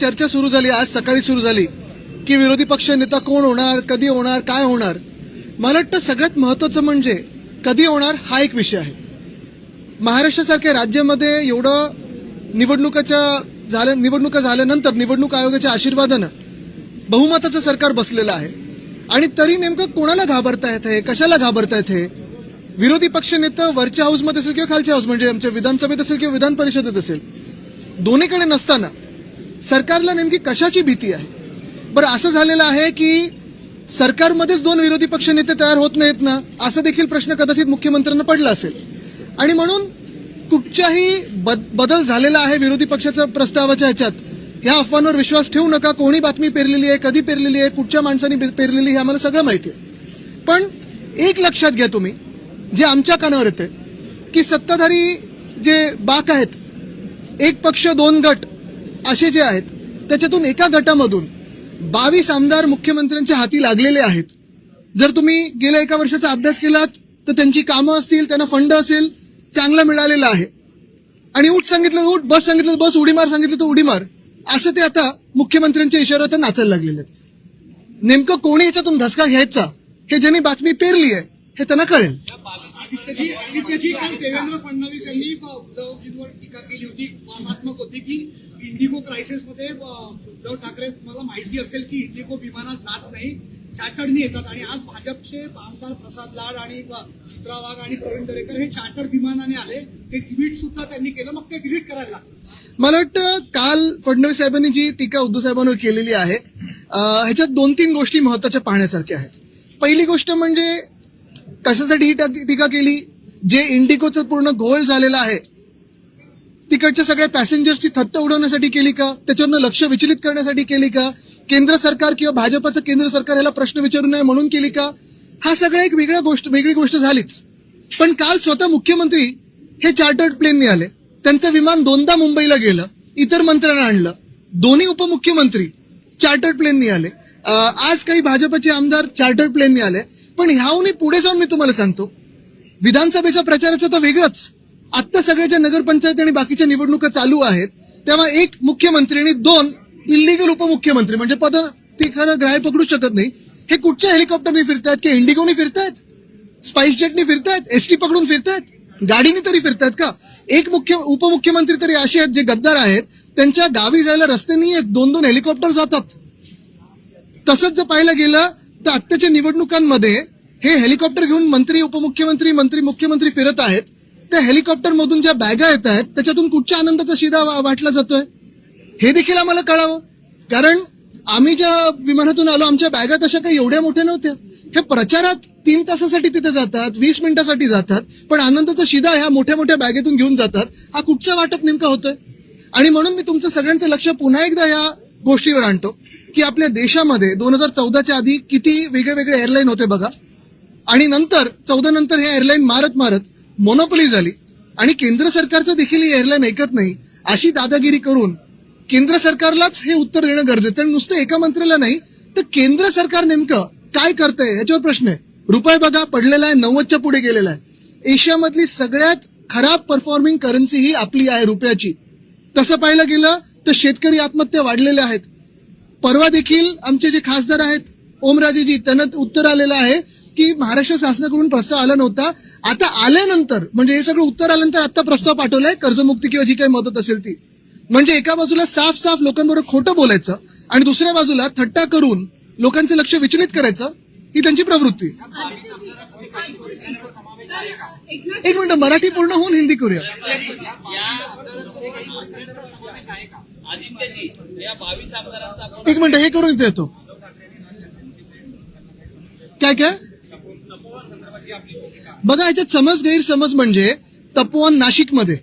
चर्चा सुरू झाली आज सकाळी सुरू झाली की विरोधी पक्ष नेता कोण होणार कधी होणार काय होणार? मला वाटतं सगळ्यात महत्वाचं म्हणजे कधी होणार हा एक विषय आहे. महाराष्ट्रासारख्या राज्यामध्ये एवढं निवडणुकाच्या झाल्या निवडणुका झाल्यानंतर निवडणूक आयोगाच्या आशीर्वादानं बहुमताचं सरकार बसलेलं आहे. आणि तरी नेमकं कोणाला घाबरतायत हे कशाला घाबरतायत हे विरोधी पक्ष नेतं वरच्या हाऊसमध्ये असेल किंवा खालच्या हाऊस म्हणजे आमच्या विधानसभेत असेल किंवा विधान परिषदेत असेल. दोन्हीकडे नसताना सरकारला नेमकी कशाची भीती आहे? बरं असं झालेलं आहे की सरकारमध्येच दोन विरोधी पक्ष नेते तयार होत नाहीत ना असा देखील प्रश्न कदाचित मुख्यमंत्र्यांना पडला असेल. आणि म्हणून कुठच्याही बद- बदल झालेला आहे विरोधी पक्षाच्या प्रस्तावाच्या ह्याच्यात ह्या अफवांवर विश्वास ठेवू नका कोणी बातमी पेरलेली आहे कधी पेरलेली आहे कुठच्या माणसाने पेरलेली हे आम्हाला सगळं माहिती आहे. पण एक लक्षात घ्या तुम्ही जे आमच्या कानावर येते की सत्ताधारी जे बाक आहेत एक पक्ष दोन गट असे जे आहेत त्याच्यातून एका गटामधून बावीस आमदार मुख्यमंत्र्यांच्या हाती लागलेले आहेत जर तुम्ही गेल्या एका वर्षाचा अभ्यास केलात तर त्यांची कामं असतील त्यांना फंड असेल चांगला मिळालेला आहे आणि उठ सांगितलं उठ बस सांगितलं तर बस उडी मार सांगितलं तर उडी मार असं ते आता मुख्यमंत्र्यांच्या इशाऱ्यावर नाचायला लागलेले आहेत नेमकं कोणी याच्यातून धसका घ्यायचा हे ज्यांनी बातमी पेरली आहे हे त्यांना कळेल देवेंद्र फडणवीस यांनी टीका केली होती होती की इंडिगो क्रायसिसमध्ये उद्धव ठाकरे तुम्हाला माहिती असेल की इंडिगो विमानात जात नाही. चार्टर्डनी येतात आणि आज भाजपचे आमदार प्रसाद लाड आणि चित्रा वाघ आणि प्रवीण दरेकर हे चार्टर्ड विमानाने आले. ते ट्विट सुद्धा त्यांनी केलं. मग ते डिलीट करायला लागलं. मला वाटतं काल फडणवीस साहेबांनी जी टीका उद्धव साहेबांवर केलेली आहे ह्याच्यात दोन तीन गोष्टी महत्त्वाच्या पाहण्यासारख्या आहेत. पहिली गोष्ट म्हणजे कशासाठी ही टीका केली? जे इंडिगोचं पूर्ण गोल झालेलं आहे तिकडच्या सगळ्या पॅसेंजर्सची थत्त उडवण्यासाठी केली का? त्याच्यावरनं लक्ष विचलित करण्यासाठी केली का? केंद्र सरकार किंवा भाजपचं केंद्र सरकार याला प्रश्न विचारू नये म्हणून केली का? हा सगळा एक वेगळा गोष्ट वेगळी गोष्ट झालीच. पण काल स्वतः मुख्यमंत्री हे चार्टर्ड प्लेनने आले त्यांचं विमान दोनदा मुंबईला गेलं इतर मंत्र्यांना आणलं. दोन्ही उपमुख्यमंत्री चार्टर्ड प्लेननी आले आज काही भाजपचे आमदार चार्टर्ड प्लेननी आले पण ह्याहूनही पुढे जाऊन मी तुम्हाला सांगतो विधानसभेच्या प्रचाराचं तर वेगळंच. आत्ता सगळ्याच्या नगरपंचायत आणि बाकीच्या निवडणुका चालू आहेत तेव्हा एक मुख्यमंत्री आणि दोन इल्लिगल उपमुख्यमंत्री म्हणजे पद ती खरं ग्राह्य पकडू शकत नाही हे कुठच्या हेलिकॉप्टरनी फिरतायत की इंडिगोनी फिरतायत? स्पाइस जेटनी फिरतायत? एसटी पकडून फिरतायत? गाडीने तरी फिरतायत का? एक मुख्य उपमुख्यमंत्री तरी असे आहेत जे गद्दार आहेत त्यांच्या गावी जायला रस्ते नाही आहेत दोन दोन हेलिकॉप्टर जातात. तसंच जर पाहायला गेलं तर आत्ताच्या निवडणुकांमध्ये हे हेलिकॉप्टर घेऊन मंत्री उपमुख्यमंत्री मंत्री मुख्यमंत्री फिरत आहेत. त्या हेलिकॉप्टर मधून ज्या बॅगा येत आहेत त्याच्यातून कुठच्या आनंदाचा शिदा वाटला जातोय? हे देखील आम्हाला कळावं. कारण आम्ही ज्या विमानातून आलो आमच्या बॅगा तशा काही एवढ्या मोठ्या नव्हत्या. हे प्रचारात तीन तासासाठी तिथे जातात वीस मिनिटासाठी जातात पण आनंदाचा शिदा ह्या मोठ्या मोठ्या बॅगेतून घेऊन जातात. हा कुठचा वाटप नेमका होतोय? आणि म्हणून मी तुमचं सगळ्यांचं लक्ष पुन्हा एकदा या गोष्टीवर आणतो की आपल्या देशामध्ये दोन हजार चौदाच्या आधी किती वेगळे वेगळे एअरलाईन होते बघा. आणि नंतर चौदा नंतर हे एअरलाईन मारत मारत मोनोपली झाली. आणि केंद्र सरकारचं देखील ही एअरलाईन ऐकत नाही अशी दादागिरी करून केंद्र सरकारलाच हे उत्तर देणं गरजेचं आणि नुसतं एका मंत्र्याला नाही तर केंद्र सरकार नेमकं काय करतंय याच्यावर प्रश्न आहे. रुपये बघा पडलेला आहे नव्वदच्या पुढे गेलेला आहे. एशियामधली सगळ्यात खराब परफॉर्मिंग करन्सी ही आपली आहे रुपयाची. तसं पाहायला गेलं तर शेतकरी आत्महत्या वाढलेल्या आहेत. परवा देखील आमचे जे खासदार आहेत ओमराजेजी त्यांना उत्तर आलेलं आहे की महाराष्ट्र शासनाकडून प्रस्ताव आला नव्हता. आता आल्यानंतर म्हणजे हे सगळं उत्तर आल्यानंतर आता प्रस्ताव पाठवलाय कर्जमुक्ती किंवा जी काही मदत असेल ती. म्हणजे एका बाजूला साफ साफ लोकांबरोबर खोटं बोलायचं आणि दुसऱ्या बाजूला थट्टा करून लोकांचं लक्ष विचलित करायचं ही त्यांची प्रवृत्ती. एक मिनिट मराठी पूर्ण होऊन हिंदी करूया. एक मिनिट हे करून इथे येतो काय काय? बघा याच्यात समज गैरसमज म्हणजे तपोवन नाशिकमध्ये.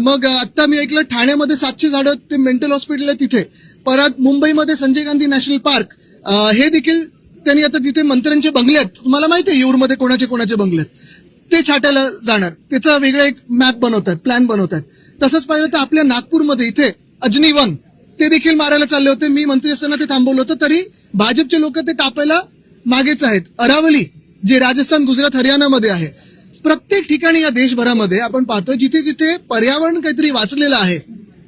मग आता मी ऐकलं ठाण्यामध्ये सातशे झाडं ते मेंटल हॉस्पिटल आहे तिथे. परत मुंबईमध्ये संजय गांधी नॅशनल पार्क. हे देखील त्यांनी आता जिथे मंत्र्यांचे बंगले आहेत तुम्हाला माहिती आहे येऊरमध्ये कोणाचे कोणाचे बंगले आहेत. ते छाटायला जाणार. त्याचा वेगळा एक मॅप बनवतात प्लॅन बनवतात. तसंच पाहिलं तर आपल्या नागपूरमध्ये इथे अजनी वन ते देखील मारायला चालले होते. मी मंत्री असताना ते थांबवलं होतं तरी भाजपचे लोक ते कापायला मागेच आहेत. अरावली जे राजस्थान गुजरात हरियाणामध्ये आहे. प्रत्येक ठिकाणी या देशभरामध्ये आपण पाहतो जिथे जिथे पर्यावरण काहीतरी वाचलेलं आहे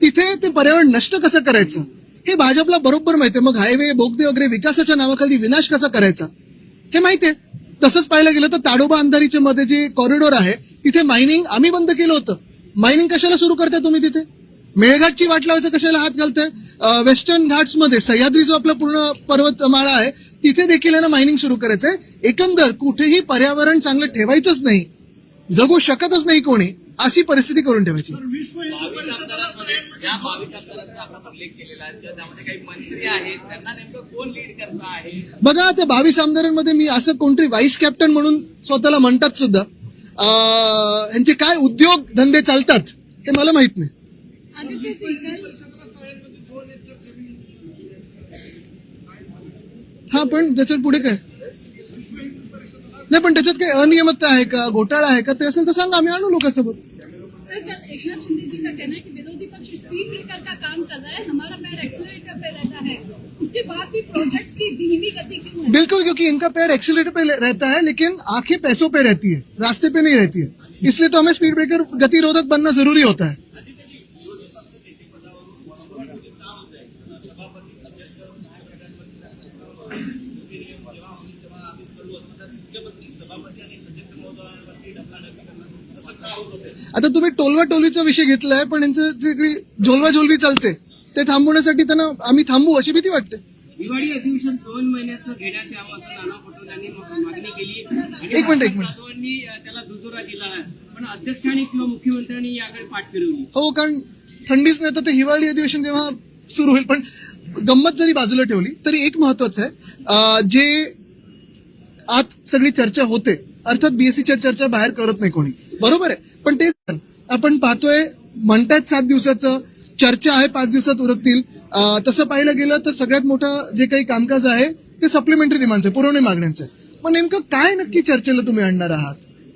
तिथे ते पर्यावरण नष्ट कसं करायचं? हे भाजपला बरोबर माहितीये मग हायवे बोगदे वगैरे विकासाच्या नावाखाली विनाश कसा करायचा? हे माहितीये तसंच पाहायला गेलं तर ताडोबा अंधारीच्या मध्ये जे कॉरिडॉर आहे तिथे मायनिंग आम्ही बंद केलं होतं. मायनिंग कशाला सुरू करताय तुम्ही तिथे? मेळघाटची वाट लावायचं कशाला हात घालताय? वेस्टर्न घाट्समध्ये सह्याद्री जो आपला पूर्ण पर्वतमाळा आहे तिथे देखील आहे ना मायनिंग सुरू करायचंय. एकंदर कुठेही पर्यावरण चांगलं ठेवायचंच नाही जगू शकतच नाही कोणी अशी परिस्थिती करून ठेवायची. बावीस आमदारांमध्ये ज्या बावीस आमदारांचा आपण उल्लेख केलेला आहे किंवा त्यामध्ये काही मंत्री आहेत त्यांना नेमकं कोण लीड करत आहे? बघा त्या बावीस आमदारांमध्ये मी असं कोणतरी व्हाईस कॅप्टन म्हणून स्वतःला म्हणतात सुद्धा. अं, यांचे काय उद्योग धंदे चालतात हे मला माहीत नाही. हा पण त्याच्यात पुढे काय? नाही पण त्याच्यात काही अनियमितता आहे का? घोटाळा आहे का? ते असेल तर सांगा आम्ही आणू लोकांसोबत. सर सर एक नाथ शिंदे जी का कहना है कि विरोधी पक्ष स्पीड ब्रेकर का काम कर रहा है? हमारा पैर एक्सीलरेटर पे रहता है। उसके बाद भी प्रोजेक्ट्स की धीमी गति क्यों है? बिल्कुल क्योंकि इनका पैर एक्सीलेटर पे रहता है लेकिन आँखें पैसों पे रहती है रास्ते पे नहीं रहती है। इसलिए तो हमें स्पीड ब्रेकर गतिरोधक बनना ज़रूरी होता है। आता तुम्ही टोलवा टोलीचा विषय घेतलाय पण यांचं जे काही झोलवा झोलवी चालते ते थांबवण्यासाठी त्यांना आम्ही थांबू अशी भीती वाटते अधिवेशन दोन महिन्याचं घेण्यात यावं असं नाना पटोले यांनी मागणी केली एक मिनिट, एक मिनिट. त्याला दुजोरा दिला. पण अध्यक्षांनी किंवा मुख्यमंत्र्यांनी याकडे पाठ फिरवली हो कारण थंडीच नाही तर ते हिवाळी अधिवेशन तेव्हा सुरू होईल पण गंमत जरी बाजूला ठेवली तरी एक महत्वाचं आहे जे आत सगळी चर्चा होते. अर्थात बीएससीच्या चर्चा बाहेर करत नाही कोणी. बरोबर आहे. पण ते आपण पाहतोय म्हणतात सात दिवसाचं चर्चा आहे पाच दिवसात उरकतील. तसं पाहायला गेलं तर सगळ्यात मोठं जे काही कामकाज आहे ते सप्लिमेंटरी डिमांडचं आहे पुरवणी मागण्यांचं आहे. मग नेमकं काय नक्की चर्चेला तुम्ही आणणार आहात?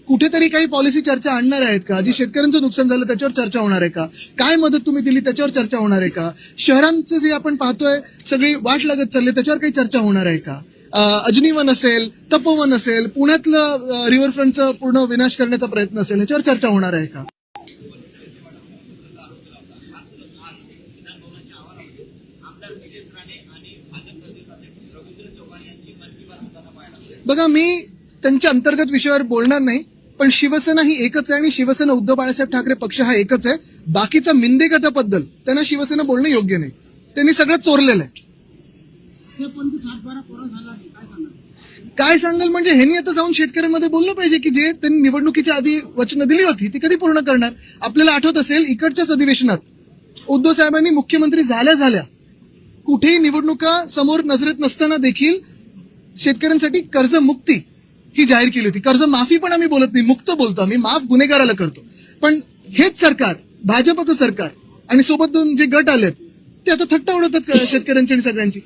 कुठेतरी काही पॉलिसी चर्चा आणणार आहेत का? जी शेतकऱ्यांचं नुकसान झालं त्याच्यावर चर्चा होणार आहे का? काय मदत तुम्ही दिली त्याच्यावर चर्चा होणार आहे का? शहरांचं जे आपण पाहतोय सगळी वाट लागत चालली त्याच्यावर काही चर्चा होणार आहे का? अजनीवन असेल तपोवन असेल पुण्यातलं रिव्हरफ्रंटचं पूर्ण विनाश करण्याचा प्रयत्न असेल ह्याच्यावर चर्चा होणार आहे का? बघा मी त्यांच्या अंतर्गत विषयावर बोलणार नाही पण शिवसेना ही एकच आहे आणि शिवसेना उद्धव बाळासाहेब ठाकरे पक्ष हा एकच आहे. बाकीचा मिंदे गटाबद्दल त्यांना शिवसेना बोलणं योग्य नाही. त्यांनी सगळं चोरलेलं आहे. काय सांगाल? म्हणजे ह्यांनी आता जाऊन शेतकऱ्यांमध्ये बोललं पाहिजे की जे त्यांनी निवडणुकीच्या आधी वचनं दिली होती ती कधी पूर्ण करणार? आपल्याला आठवत असेल इकडच्याच अधिवेशनात उद्धव साहेबांनी मुख्यमंत्री झाल्या झाल्या कुठेही निवडणुका समोर नजरेत नसताना देखील शेतकऱ्यांसाठी कर्जमुक्ती ही जाहीर केली होती. कर्ज माफी पण आम्ही बोलत नाही मुक्त बोलतो आम्ही माफ गुन्हेगाराला करतो. पण हेच सरकार भाजपचं सरकार आणि सोबत दोन जे गट आलेत ते आता थट्टा उडवतात शेतकऱ्यांची आणि सगळ्यांची?